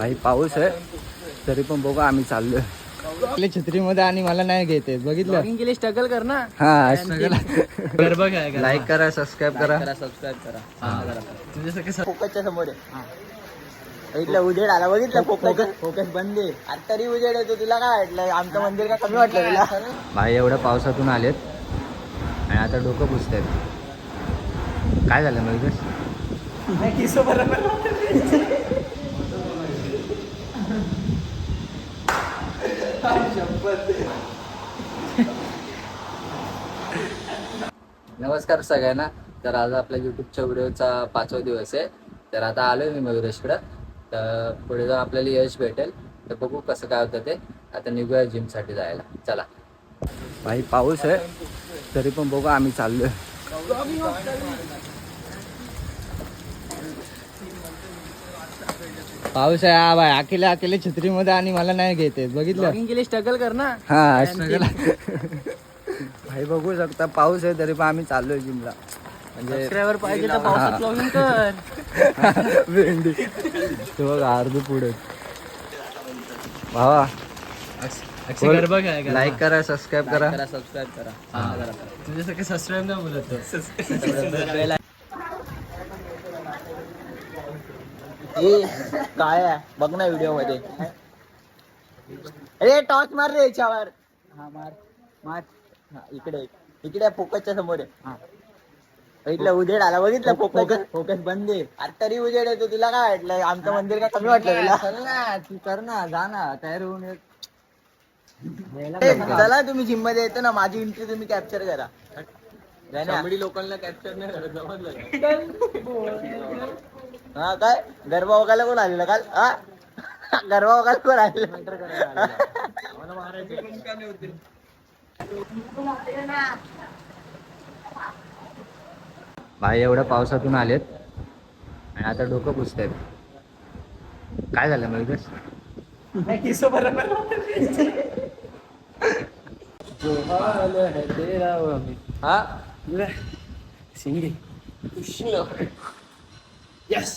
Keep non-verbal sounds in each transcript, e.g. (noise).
भाई पाऊस आहे. तरी पण बघू आम्ही चाललोय. आपल्या छत्रीमध्ये आणि मला नाही घेते बघितलं? ब्लॉगिंग के लिए स्ट्रगल करना हा गरबा काय लाईक करा सबस्क्राईब करा सबस्क्राईब करा. तुझ्यासारखे फोकसच्या समोर आहे. उजेड आला बघितलं फोकस फोकस बंद आहे. आता तरी उजेड येतो तुला काय वाटलं? आमचं मंदिर काय कमी वाटलं तुला? भाई एवढ्या पावसातून आलेत. आणि आता डोकं पुसतायत. काय झालं मग नमस्कार सगळ्यांना. तर आज आपल्या युट्यूबच्या व्हिडिओचा पाचवा दिवस आहे. तर आता आलोय मी मयुरेशकडं. तर पुढे जाऊन आपल्याला यश भेटेल. तर बघू कसं काय होतं ते. आता निघूया जिमसाठी जायला. चला. भाई पाऊस आहे. तरी पण बघू आम्ही चाललोय. पाऊस आहे. हा भाई अकेले अकेले छत्रीमध्ये आणि मला नाही घेते बघितलं? ब्लॉगिंग के लिए स्ट्रगल करना हा भाई बघू शकता पाऊस आहे तरी पण आम्ही चाललोय जिमला. म्हणजे सबस्क्रायबर पाहिजे तर पावसात ब्लॉगिंग कर. भेंडी. ते बघ अर्ध पुढे. भावा. लाईक करा सबस्क्राईब करा. सबस्क्राईब करा. तुझ्यासारखे सबस्क्राईब नाही बोलत हे काय आहे? बघ ना व्हिडिओमध्ये. अरे टॉर्च मार रे याच्यावर. हा मार. मार. हा इकडे. इकडे फोकसच्या समोर आहे. बघितलं उजेड आला. बघितलं फोकस? फोकस बंद आहे. आता तरी उजेड येतो तुला काय वाटलं? आमचं मंदिर काय कमी वाटलं तुला? चल ना तू कर ना. जा ना. तयार होऊन ये. ए, चला तुम्ही जिममध्ये येतो ना. माझी एंट्री तुम्ही कॅप्चर करा. है ना? लोकांना कॅप्चर नाही जमतलं हा काय? गरबा बघायला कोण आलेलं काल? हा? गरबा बघायला कोण आलेलं? भाई एवढ्या पावसातून आलेत आणि आता डोकं पुसतायत. काय झालं मग हा? सिंगे yes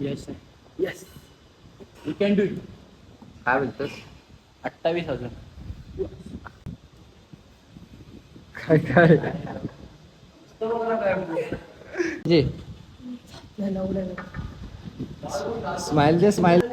yes yes you can do it काय बोलतोस अठ्ठावीस हजार काय काय जी स्माइल दे स्माइल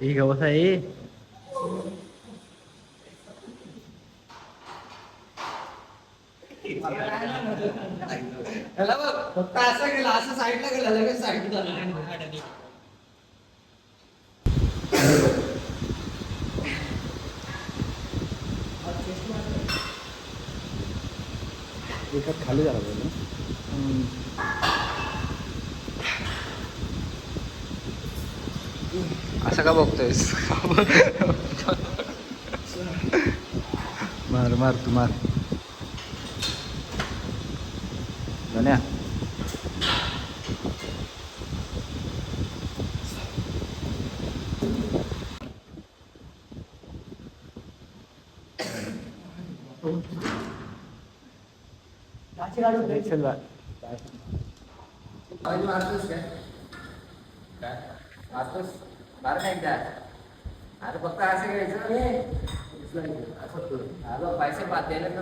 ही गवस आहे फक्त असं गेलं असं साईडला गेलं लगेच साईडला खाली झाला पाहिजे असं का बघतोयस? मार मार तू मार. गण्या अरे फक्त असं घ्यायचं असं पैसे द्यायला तर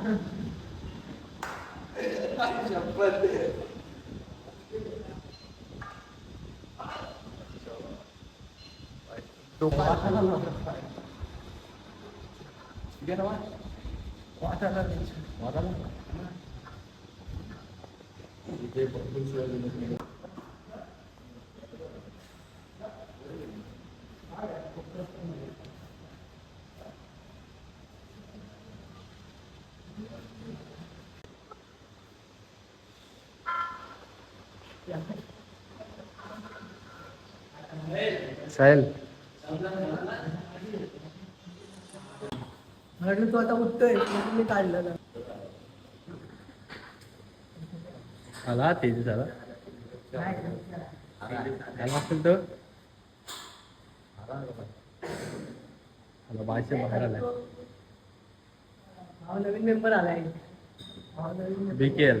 Sebagai orang, kuatlah. साहिल. म्हटलं तू आता उठतोय मी काढलं आला तेज झाला आला असेल तो आला बाहेरच्या बाहेर आलाय. नवीन मेंबर आलाय. बीकेल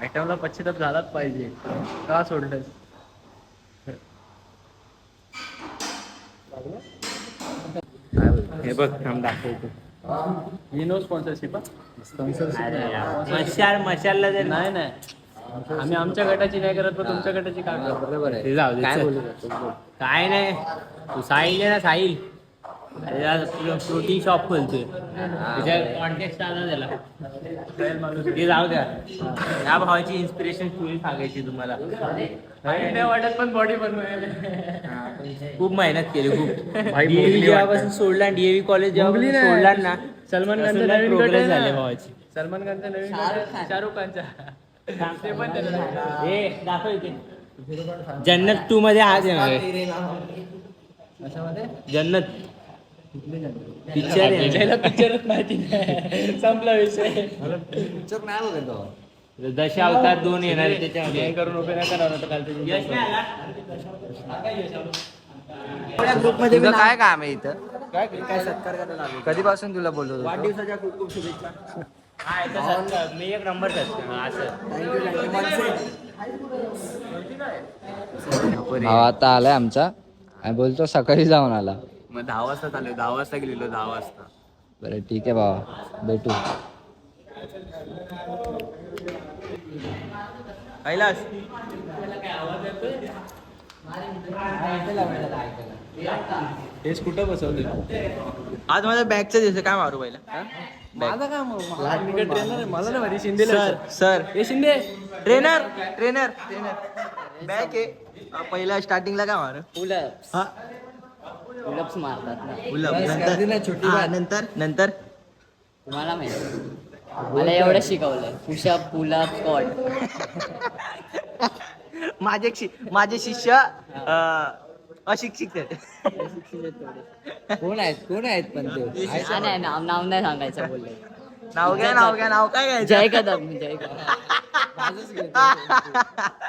आयटमला पश्चाताप झालाच पाहिजे. का सोडलंस? हे बघ थांब दाखवतो. ही नो स्पॉन्सरशिप मशाल मशालला जर नाही नाही. आम्ही आमच्या गटाची नाही करत पण तुमच्या गटाची काय करतो? बरोबर आहे. काय नाही. तू साहिल आहे ना साहिल. Protein shop खोलतोय. त्याच्या कॉन्टॅक्ट आला त्याला. माणूस ते जाऊ द्या. या भावाची इन्स्पिरेशन स्टोरी सांगायची तुम्हाला. काही नाही वाटत पण बॉडी बनवायला. खूप मेहनत केली खूप. भाई डीएव्ही जेव्हापासून. सोडला डीएव्ही कॉलेज नाही. सोडला ना सलमान खानचं नवीन आहे झाले ना. भावाची. सलमान खानचा नवीन शाहरुख खानचा. ते पण त्याला हे दाखव इथे. जन्नत टू मध्ये आज येणार आहे. जन्नत. पिक्चर आहे पिक्चरच माहिती नाही. संपला विषय. पिक्चर नाही बघत. दशा अवतार दोन येणार त्याच्यामध्ये करून उभे नाही ग्रुपमध्ये तुझं काय काम आहे इथं? काय सत्कार करायला कधीपासून तुला बोलवत होतो? वाढदिवसाच्या खूप खूप शुभेच्छा. हा मी एक नंबर असं. आता आलाय आमचा. आणि बोलतो सकाळी जाऊन आला. मग दहा वाजता चालू दहा वाजता गेलेलो दहा वाजता. बरं ठीक आहे भावा. भेटू. कैलास? हेच कुठं बसवलं आज माझ्या बॅगचा दिवस आहे, काय मारू पहिला माझा काम ट्रेनर आहे. मला ना शिंदे सर सर. हे Shinde. Trainer trainer trainer bag आहे. हा, पहिला स्टार्टिंगला काय मारू? हा. पुलअप्स मारतात ना. पुलअप बस, नंतर छोटी हा, बात. नंतर नंतर? तुम्हाला माहिती मला एवढं शिकवलंय. पुशअप पुलअप स्कॉट माझे शि- माझे शिष्य अं, अशिक्षित आहेत. कोण आहेत? कोण आहेत पण ते? हा, नाही नाव नाव नाही सांगायचं बोलले. नाव घ्या नाव घ्या नाव काय जय घ्यायचं कदम जय कदम. (laughs)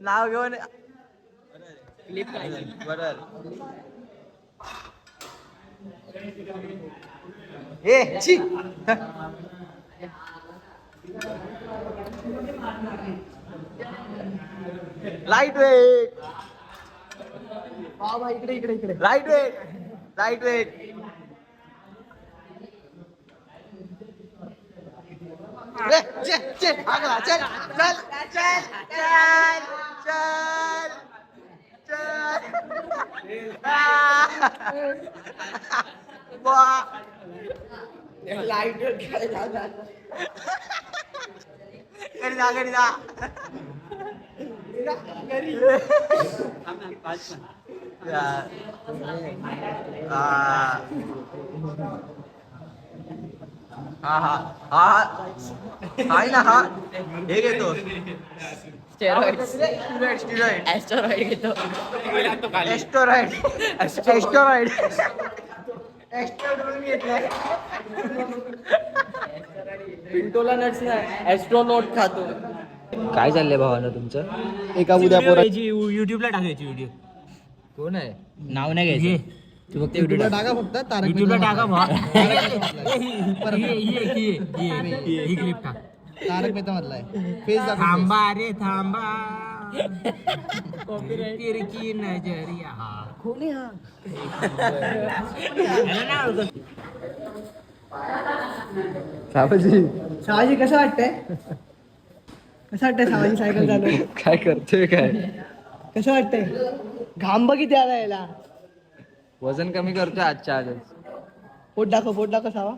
नाव घेऊन क्लिप काढली बरोबर ए छी. लाइट वेट इकडे इकडे इकडे. लाइट वेट लाइट वेट चल चल आगला चल चल चल. चल चल लाइट घरी जा घरी जा यार. आ. हा. हा हा. हाय ना हा. हे घेतो. स्टेरॉइड स्टिरॉइड स्टिरॉइड ऍस्टरॉइड घेतो एस्टोराइड एस्टोराइड एस्टोराइड घेतलाय. पिंटोला नट्स नाही. ऍस्ट्रोनोट खातो. काय चाललंय भावानं तुमचं? एका उद्या पोरा युट्यूबला टाकायची व्हिडिओ कोण आहे? नाव नाही घ्यायचं. तू फक्त टाका फक्त तारक युट्यूबला मेहता टाका मधला. ही क्लिप टाक तारक मेहता मधला आहे. (laughs) फेस दाखव थांबा रे थांबा. तिरकी नजरिया. कोणी हा. सावजी सावाजी कसं वाटतंय? कसं वाटतंय सावाजी सायकल चालू काय करतोय काय? कसं वाटतंय? घाम बघ किती आला याला. वजन कमी करतोय आजच्या आजच. पोट दाखव पोट दाखव सावा.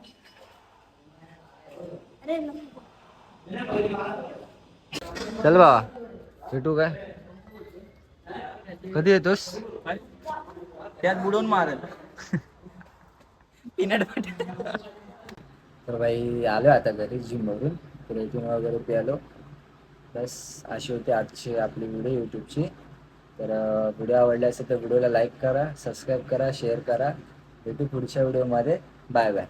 चल बाबा भेटू काय? कधी येतोस? त्यात बुडवून पीनट बटर. तर बाई आलो आता घरी जिमवरून प्रोटीन वगैरे प्यालो. बस अशी होती आजची आपली व्हिडिओ यूट्यूबची तर व्हिडिओ आवडले असेल तर व्हिडिओला लाईक करा सबस्क्राईब करा शेअर करा. भेटू पुढच्या व्हिडिओमध्ये. Bye bye.